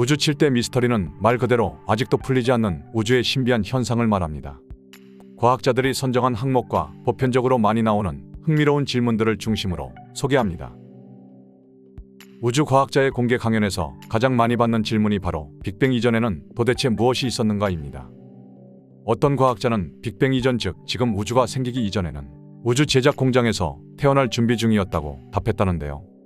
우주 7대 미스터리는 말 그대로 아직도 풀리지 않는 우주의 신비한 현상을 말합니다. 과학자들이 선정한 항목과 보편적으로 많이 나오는 흥미로운 질문들을 중심으로 소개합니다. 우주 과학자의 공개 강연에서 가장 많이 받는 질문이 바로 빅뱅 이전에는 도대체 무엇이 있었는가입니다. 어떤 과학자는 빅뱅 이전 즉 지금 우주가 생기기 이전에는 우주 제작 공장에서 태어날 준비 중이었다고 답했다는데요.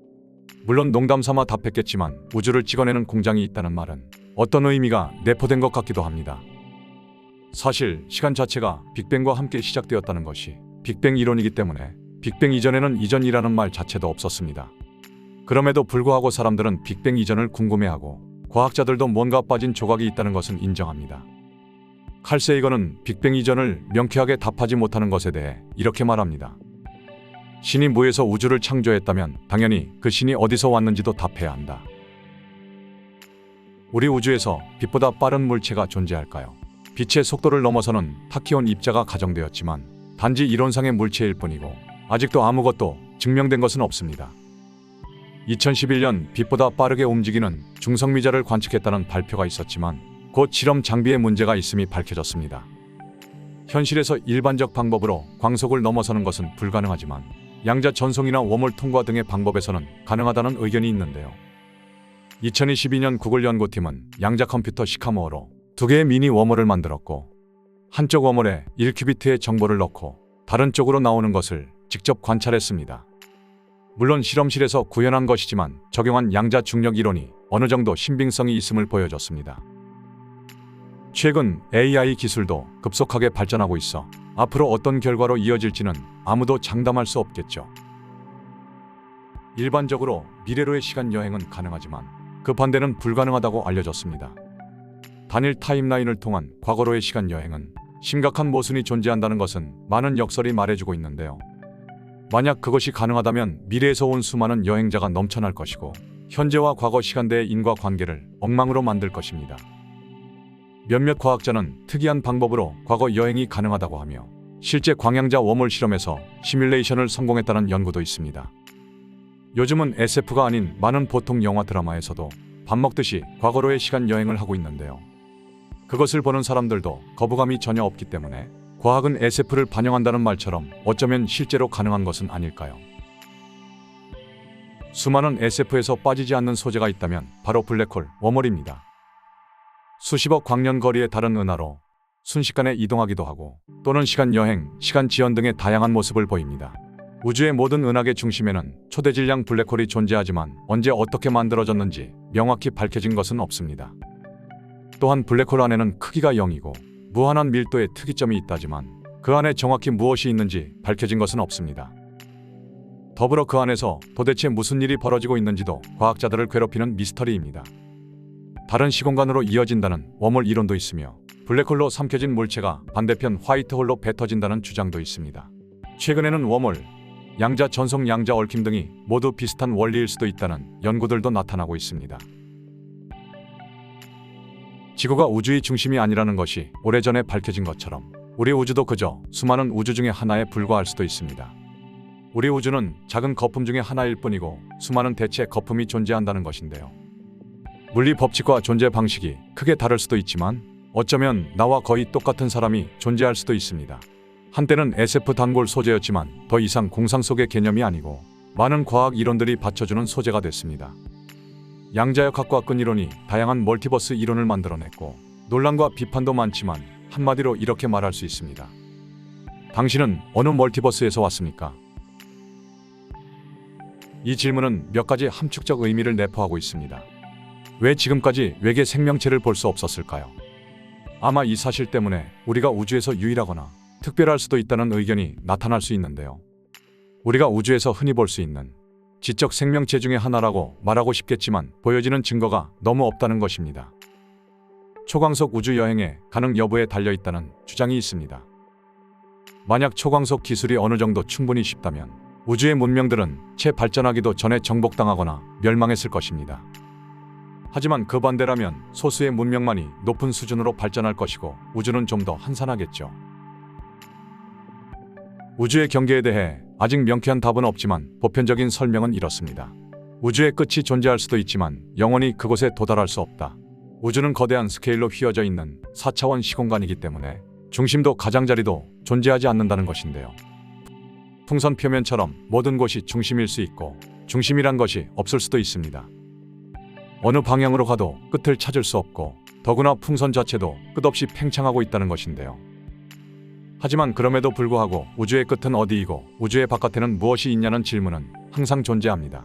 물론 농담 삼아 답했겠지만 우주를 찍어내는 공장이 있다는 말은 어떤 의미가 내포된 것 같기도 합니다. 사실 시간 자체가 빅뱅과 함께 시작되었다는 것이 빅뱅 이론이기 때문에 빅뱅 이전에는 이전이라는 말 자체도 없었습니다. 그럼에도 불구하고 사람들은 빅뱅 이전을 궁금해하고 과학자들도 뭔가 빠진 조각이 있다는 것은 인정합니다. 칼 세이건은 빅뱅 이전을 명쾌하게 답하지 못하는 것에 대해 이렇게 말합니다. 신이 무에서 우주를 창조했다면 당연히 그 신이 어디서 왔는지도 답해야 한다. 우리 우주에서 빛보다 빠른 물체가 존재할까요? 빛의 속도를 넘어서는 타키온 입자가 가정되었지만 단지 이론상의 물체일 뿐이고 아직도 아무것도 증명된 것은 없습니다. 2011년 빛보다 빠르게 움직이는 중성미자를 관측했다는 발표가 있었지만 곧 실험 장비에 문제가 있음이 밝혀졌습니다. 현실에서 일반적 방법으로 광속을 넘어서는 것은 불가능하지만 양자 전송이나 웜홀 통과 등의 방법에서는 가능하다는 의견이 있는데요. 2022년 구글 연구팀은 양자 컴퓨터 시카모어로 두 개의 미니 웜홀을 만들었고 한쪽 웜홀에 1큐비트의 정보를 넣고 다른 쪽으로 나오는 것을 직접 관찰했습니다. 물론 실험실에서 구현한 것이지만 적용한 양자 중력 이론이 어느 정도 신빙성이 있음을 보여줬습니다. 최근 AI 기술도 급속하게 발전하고 있어 앞으로 어떤 결과로 이어질지는 아무도 장담할 수 없겠죠. 일반적으로 미래로의 시간 여행은 가능하지만 그 반대는 불가능하다고 알려졌습니다. 단일 타임라인을 통한 과거로의 시간 여행은 심각한 모순이 존재한다는 것은 많은 역설이 말해주고 있는데요. 만약 그것이 가능하다면 미래에서 온 수많은 여행자가 넘쳐날 것이고 현재와 과거 시간대의 인과 관계를 엉망으로 만들 것입니다. 몇몇 과학자는 특이한 방법으로 과거 여행이 가능하다고 하며 실제 광양자 웜홀 실험에서 시뮬레이션을 성공했다는 연구도 있습니다. 요즘은 SF가 아닌 많은 보통 영화 드라마에서도 밥 먹듯이 과거로의 시간 여행을 하고 있는데요. 그것을 보는 사람들도 거부감이 전혀 없기 때문에 과학은 SF를 반영한다는 말처럼 어쩌면 실제로 가능한 것은 아닐까요? 수많은 SF에서 빠지지 않는 소재가 있다면 바로 블랙홀, 웜홀입니다. 수십억 광년 거리의 다른 은하로 순식간에 이동하기도 하고 또는 시간 여행, 시간 지연 등의 다양한 모습을 보입니다. 우주의 모든 은하계 중심에는 초대 질량 블랙홀이 존재하지만 언제 어떻게 만들어졌는지 명확히 밝혀진 것은 없습니다. 또한 블랙홀 안에는 크기가 0이고 무한한 밀도의 특이점이 있다지만 그 안에 정확히 무엇이 있는지 밝혀진 것은 없습니다. 더불어 그 안에서 도대체 무슨 일이 벌어지고 있는지도 과학자들을 괴롭히는 미스터리입니다. 다른 시공간으로 이어진다는 웜홀 이론도 있으며 블랙홀로 삼켜진 물체가 반대편 화이트홀로 뱉어진다는 주장도 있습니다. 최근에는 웜홀, 양자 전송 양자 얽힘 등이 모두 비슷한 원리일 수도 있다는 연구들도 나타나고 있습니다. 지구가 우주의 중심이 아니라는 것이 오래전에 밝혀진 것처럼 우리 우주도 그저 수많은 우주 중의 하나에 불과할 수도 있습니다. 우리 우주는 작은 거품 중의 하나일 뿐이고 수많은 대체 거품이 존재한다는 것인데요. 물리 법칙과 존재 방식이 크게 다를 수도 있지만 어쩌면 나와 거의 똑같은 사람이 존재할 수도 있습니다. 한때는 SF 단골 소재였지만 더 이상 공상 속의 개념이 아니고 많은 과학 이론들이 받쳐주는 소재가 됐습니다. 양자역학과 끈이론이 다양한 멀티버스 이론을 만들어냈고 논란과 비판도 많지만 한마디로 이렇게 말할 수 있습니다. 당신은 어느 멀티버스에서 왔습니까? 이 질문은 몇 가지 함축적 의미를 내포하고 있습니다. 왜 지금까지 외계 생명체를 볼 수 없었을까요? 아마 이 사실 때문에 우리가 우주에서 유일하거나 특별할 수도 있다는 의견이 나타날 수 있는데요. 우리가 우주에서 흔히 볼 수 있는 지적 생명체 중의 하나라고 말하고 싶겠지만 보여지는 증거가 너무 없다는 것입니다. 초광속 우주 여행의 가능 여부에 달려 있다는 주장이 있습니다. 만약 초광속 기술이 어느 정도 충분히 쉽다면 우주의 문명들은 채 발전하기도 전에 정복당하거나 멸망했을 것입니다. 하지만 그 반대라면 소수의 문명만이 높은 수준으로 발전할 것이고 우주는 좀 더 한산하겠죠. 우주의 경계에 대해 아직 명쾌한 답은 없지만 보편적인 설명은 이렇습니다. 우주의 끝이 존재할 수도 있지만 영원히 그곳에 도달할 수 없다. 우주는 거대한 스케일로 휘어져 있는 4차원 시공간이기 때문에 중심도 가장자리도 존재하지 않는다는 것인데요. 풍선 표면처럼 모든 곳이 중심일 수 있고 중심이란 것이 없을 수도 있습니다. 어느 방향으로 가도 끝을 찾을 수 없고 더구나 풍선 자체도 끝없이 팽창하고 있다는 것인데요. 하지만 그럼에도 불구하고 우주의 끝은 어디이고 우주의 바깥에는 무엇이 있냐는 질문은 항상 존재합니다.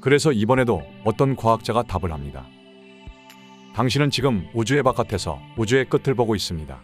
그래서 이번에도 어떤 과학자가 답을 합니다. 당신은 지금 우주의 바깥에서 우주의 끝을 보고 있습니다.